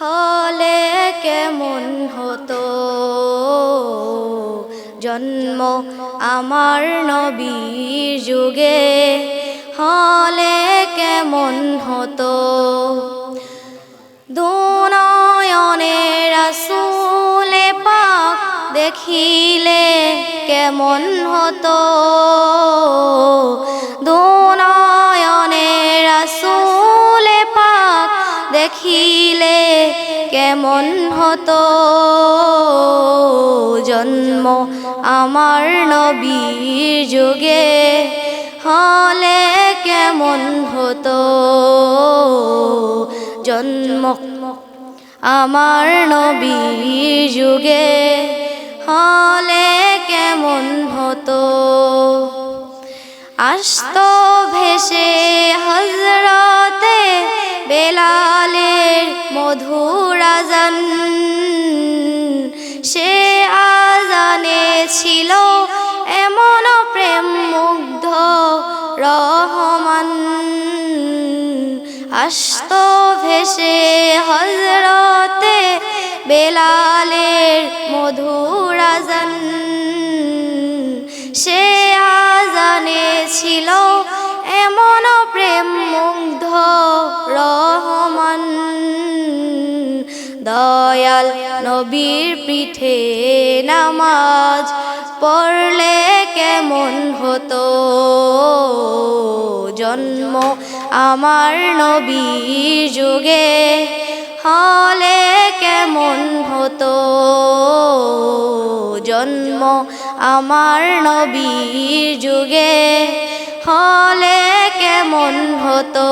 হলে কেমন হতো? জন্ম আমার নবীর যুগে হলে কেমন হতো? দুনয়নে রাসুলে পাক দেখিলে কেমন হতো? দুনয়নে রাসুলে পাক দেখিলে কেমন হতো জন্ম আমার নবীর যুগে? হলে কেমন হতো জন্ম আমার নবীর যুগে? হলে কেমন হতো? আস্ত ভেসে হজরতে বেলালের মধুর আজান। সে আজানে ছিল এমন প্রেম মুগ্ধ রহমান। আস্ত ভেসে হজরতে বেলালের মধুর আজান। দয়াল নবীর পিঠে নামাজ পড়লে কেমন হতো? জন্ম আমার নবীর যুগে হলে কেমন হতো? জন্ম আমার নবীর যুগে হলে কেমন হতো?